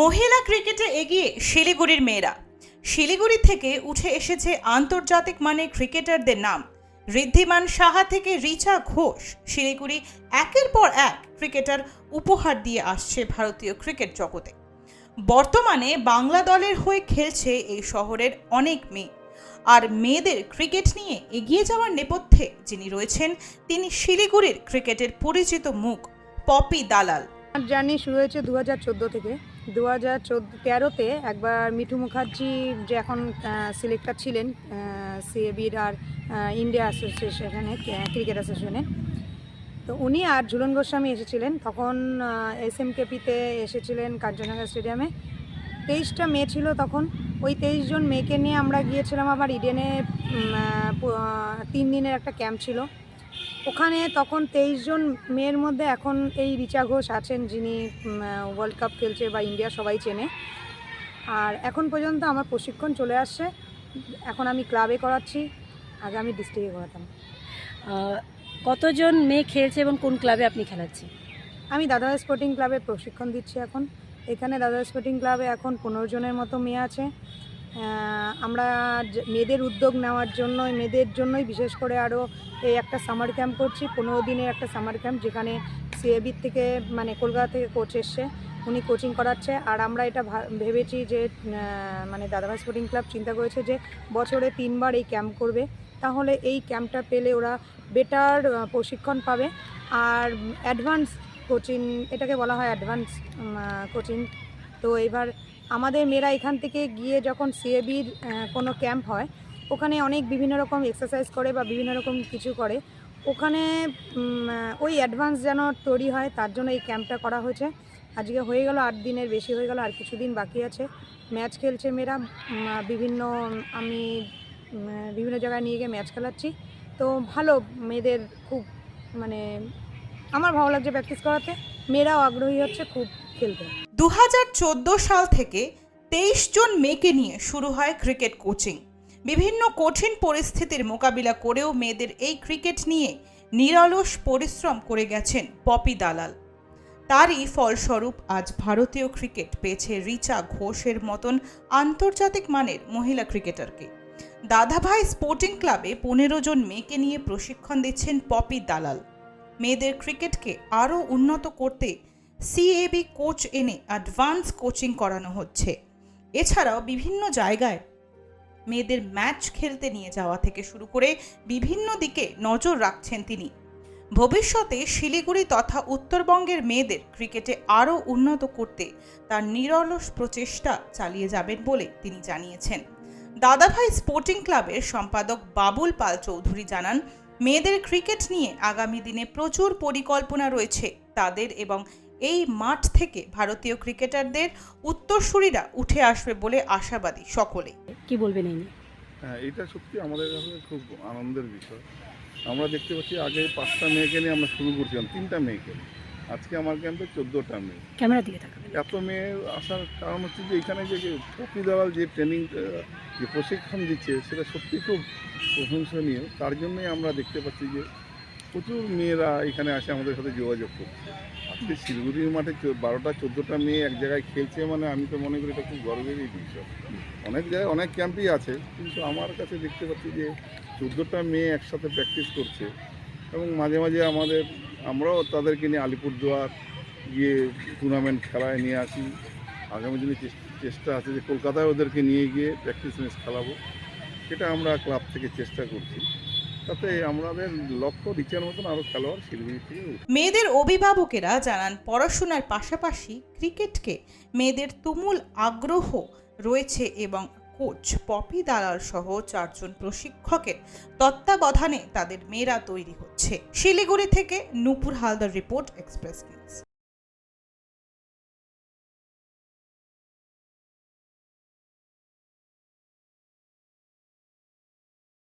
মহিলা ক্রিকেটে এগিয়ে শিলিগুড়ির মেয়েরা। শিলিগুড়ি থেকে উঠে এসেছে আন্তর্জাতিক মানে ক্রিকেটারদের নাম। ঋদ্ধিমান সাহা থেকে রিচা ঘোষ শিলিগুড়ি একের পর এক ক্রিকেটার উপহার দিয়ে আসছে ভারতীয় ক্রিকেট জগতে। বর্তমানে বাংলা দলের হয়ে খেলছে এই শহরের অনেক মেয়ে। আর মেয়েদের ক্রিকেট নিয়ে এগিয়ে যাওয়ার নেপথ্যে যিনি রয়েছেন, তিনি শিলিগুড়ির ক্রিকেটের পরিচিত মুখ পপি দালাল। জার্নি শুরু হয়েছে দু হাজার চোদ্দ থেকে। দু হাজার চোদ্দ তেরোতে একবার মিঠু মুখার্জি যে এখন সিলেক্টর ছিলেন সিএবির আর ইন্ডিয়া অ্যাসোসিয়েশনে ক্রিকেট অ্যাসোসিয়েশনে। তো উনি আর ঝুলন গোস্বামী এসেছিলেন। তখন এস এম কেপিতে এসেছিলেন কাঞ্চনজঙ্ঘা স্টেডিয়ামে। তেইশটা মেয়ে ছিল তখন। ওই তেইশ জন মেয়েকে নিয়ে আমরা গিয়েছিলাম আবার ইডেনে তিন দিনের একটা ক্যাম্প ছিল। ওখানে তখন তেইশ জন মেয়ের মধ্যে এখন এই রিচা ঘোষ আছেন যিনি ওয়ার্ল্ড কাপ খেলছে বা ইন্ডিয়া সবাই চেনে। আর এখন পর্যন্ত আমার প্রশিক্ষণ চলে আসছে। এখন আমি ক্লাবে করাচ্ছি। আগে আমি ডিস্ট্রিক্টে করাতাম। কতজন মেয়ে খেলছে এবং কোন ক্লাবে আপনি খেলাচ্ছেন? আমি দাদা স্পোর্টিং ক্লাবে প্রশিক্ষণ দিচ্ছি এখন। এখানে দাদা স্পোর্টিং ক্লাবে এখন পনেরো জনের মতো মেয়ে আছে। আমরা মেয়েদের উদ্যোগ নেওয়ার জন্য মেয়েদের জন্যই বিশেষ করে আরও এই একটা সামার ক্যাম্প করছি, পনেরো দিনের একটা সামার ক্যাম্প যেখানে সিএবির থেকে মানে কলকাতা থেকে কোচ এসছে, উনি কোচিং করাচ্ছে। আর আমরা এটা ভেবেছি যে মানে দাদাভাই স্পোর্টিং ক্লাব চিন্তা করেছে যে বছরে তিনবার এই ক্যাম্প করবে। তাহলে এই ক্যাম্পটা পেলে ওরা বেটার প্রশিক্ষণ পাবে। আর অ্যাডভান্স কোচিং এটাকে বলা হয় অ্যাডভান্স কোচিং তো এবার আমাদের মেয়েরা এখান থেকে গিয়ে যখন সিএবির কোনো ক্যাম্প হয়, ওখানে অনেক বিভিন্ন রকম এক্সারসাইজ করে বা বিভিন্ন রকম কিছু করে। ওখানে ওই অ্যাডভান্স যেন তৈরি হয়, তার জন্য এই ক্যাম্পটা করা হয়েছে। আজকে হয়ে গেল আট দিনের, বেশি হয়ে গেল আর কিছুদিন বাকি আছে। ম্যাচ খেলছে মেয়েরা বিভিন্ন, আমি বিভিন্ন জায়গায় নিয়ে গিয়ে ম্যাচ খেলাচ্ছি। তো ভালো, মেয়েদের খুব মানে আমার ভালো লাগছে প্র্যাকটিস করাতে। মেয়েরাও আগ্রহী হচ্ছে, খুব খেলতে। দু হাজার চোদ্দ সাল থেকে তেইশ জন মেয়েকে নিয়ে শুরু হয় ক্রিকেট কোচিং। বিভিন্ন কঠিন পরিস্থিতির মোকাবিলা করেও মেয়েদের এই ক্রিকেট নিয়ে নিরলস পরিশ্রম করে গেছেন পপি দালাল। তারই ফলস্বরূপ আজ ভারতীয় ক্রিকেট পেয়েছে রিচা ঘোষের মতন আন্তর্জাতিক মানের মহিলা ক্রিকেটারকে। দাদাভাই স্পোর্টিং ক্লাবে পনেরো জন মেয়েকে নিয়ে প্রশিক্ষণ দিচ্ছেন পপি দালাল। মেয়েদের ক্রিকেটকে আরও উন্নত করতে সিএবি কোচ এনে অ্যাডভান্স কোচিং করানো হচ্ছে। এছাড়াও বিভিন্ন জায়গায় মেয়েদের ম্যাচ খেলতে নিয়ে যাওয়া থেকে শুরু করে বিভিন্ন দিকে নজর রাখছেন তিনি। ভবিষ্যতে শিলিগুড়ি তথা উত্তরবঙ্গের মেয়েদের ক্রিকেটে আরও উন্নত করতে তার নিরলস প্রচেষ্টা চালিয়ে যাবেন বলে তিনি জানিয়েছেন। দাদাভাই স্পোর্টিং ক্লাবের সম্পাদক বাবুল পাল চৌধুরী জানান, মেয়েদের ক্রিকেট নিয়ে আগামী দিনে প্রচুর পরিকল্পনা রয়েছে তাদের এবং এই মাঠ থেকে ভারতীয় ক্রিকেটারদের উত্তরসূরিরা উঠে আসবে বলে আশাবাদী সকলে কি বলবেন এই নিয়ে? হ্যাঁ এটা সত্যি আমাদের কাছে খুব আনন্দের বিষয়। আমরা দেখতে পাচ্ছি আগে পাঁচটা মেয়েকে নিয়ে আমরা শুরু করছিলাম তিনটা মেয়েকে। নিয়ে। আজকে আমার ক্যাম্পে চোদ্দোটা মেয়ে। ক্যামেরা দিকে তাকাবেন। এত মেয়ে আসার কারণ হচ্ছে যে এখানে যে পপি দালাল যে ট্রেনিং যে প্রশিক্ষণ দিচ্ছে সেটা সত্যি খুব প্রশংসনীয়। তার জন্যই আমরা দেখতে পাচ্ছি যে প্রচুর মেয়েরা এখানে আসে আমাদের সাথে যোগাযোগ করছে। আজকে শিলিগুড়ির মাঠে বারোটা, চোদ্দোটা মেয়ে এক জায়গায় খেলছে মানে আমি তো মনে করি এটা খুব গর্বেরই বিষয়। অনেক জায়গায়, অনেক ক্যাম্পই আছে, কিন্তু আমার কাছে দেখতে পাচ্ছি যে চোদ্দোটা মেয়ে একসাথে প্র্যাকটিস করছে এবং মাঝে মাঝে আমাদের, আমরাও তাদেরকে নিয়ে আলিপুরদুয়ার গিয়ে টুর্নামেন্ট খেলায় নিয়ে আসি। আগামী দিনে চেষ্টা আছে যে কলকাতায় ওদেরকে নিয়ে গিয়ে প্র্যাকটিস ম্যাচ খেলাবো। সেটা আমরা ক্লাব থেকে চেষ্টা করছি। মেয়েদের অভিভাবকেরা জানান, পড়াশোনার পাশাপাশি ক্রিকেটকে মেয়েদের তুমুল আগ্রহ রয়েছে এবং কোচ পপি দালাল সহ চারজন প্রশিক্ষকের তত্ত্বাবধানে তাদের মেয়েরা তৈরি হচ্ছে। শিলিগুড়ি থেকে Nupur Haldar report, express news.